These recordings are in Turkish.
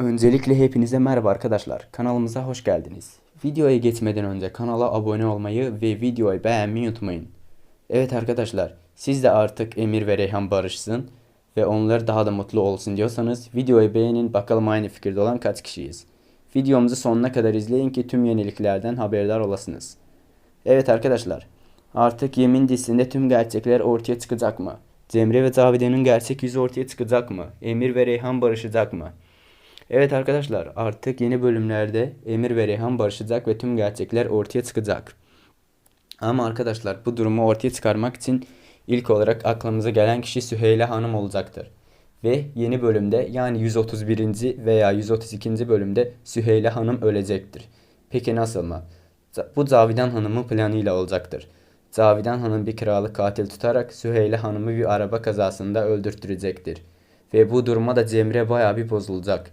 Öncelikle hepinize merhaba arkadaşlar. Kanalımıza hoş geldiniz. Videoya geçmeden önce kanala abone olmayı ve videoyu beğenmeyi unutmayın. Evet arkadaşlar, siz de artık Emir ve Reyhan barışsın ve onlar daha da mutlu olsun diyorsanız videoyu beğenin bakalım aynı fikirde olan kaç kişiyiz. Videomuzu sonuna kadar izleyin ki tüm yeniliklerden haberdar olasınız. Evet arkadaşlar, artık Yemin dizisinde tüm gerçekler ortaya çıkacak mı? Cemre ve Cavide'nin gerçek yüzü ortaya çıkacak mı? Emir ve Reyhan barışacak mı? Evet arkadaşlar artık yeni bölümlerde Emir ve Reyhan barışacak ve tüm gerçekler ortaya çıkacak. Ama arkadaşlar bu durumu ortaya çıkarmak için ilk olarak aklımıza gelen kişi Süheyla Hanım olacaktır. Ve yeni bölümde yani 131. veya 132. bölümde Süheyla Hanım ölecektir. Peki nasıl mı? Bu Cavidan Hanım'ın planıyla olacaktır. Cavidan Hanım bir kralı katil tutarak Süheyla Hanım'ı bir araba kazasında öldürtecektir. Ve bu duruma da Cemre bayağı bir bozulacak.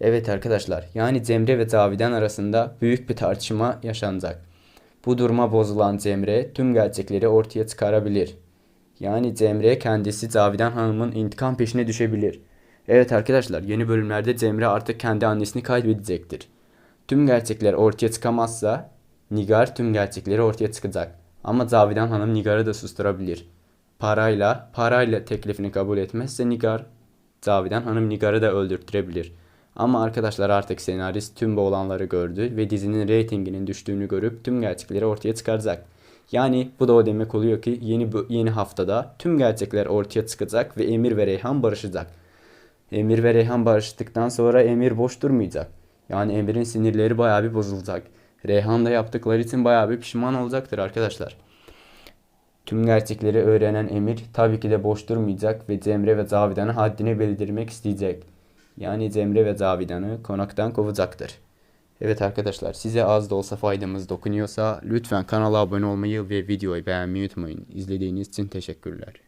Evet arkadaşlar, yani Cemre ve Cavidan arasında büyük bir tartışma yaşanacak. Bu duruma bozulan Cemre tüm gerçekleri ortaya çıkarabilir. Yani Cemre kendisi Cavidan Hanım'ın intikam peşine düşebilir. Evet arkadaşlar, yeni bölümlerde Cemre artık kendi annesini kaybedecektir. Tüm gerçekler ortaya çıkamazsa Nigar tüm gerçekleri ortaya çıkacak. Ama Cavidan Hanım Nigar'ı da susturabilir. Parayla, parayla teklifini kabul etmezse Nigar, Cavidan Hanım Nigar'ı da öldürtürebilir. Ama arkadaşlar artık senarist tüm bu olanları gördü ve dizinin reytinginin düştüğünü görüp tüm gerçekleri ortaya çıkaracak. Yani bu da o demek oluyor ki yeni yeni haftada tüm gerçekler ortaya çıkacak ve Emir ve Reyhan barışacak. Emir ve Reyhan barıştıktan sonra Emir boş durmayacak. Yani Emir'in sinirleri bayağı bir bozulacak. Reyhan da yaptıkları için bayağı bir pişman olacaktır arkadaşlar. Tüm gerçekleri öğrenen Emir tabii ki de boş durmayacak ve Cemre ve Cavidan'ı haddini bildirmek isteyecek. Yani Cemre ve Cavidan'ı konaktan kovacaktır. Evet arkadaşlar size az da olsa faydamız dokunuyorsa lütfen kanala abone olmayı ve videoyu beğenmeyi unutmayın. İzlediğiniz için teşekkürler.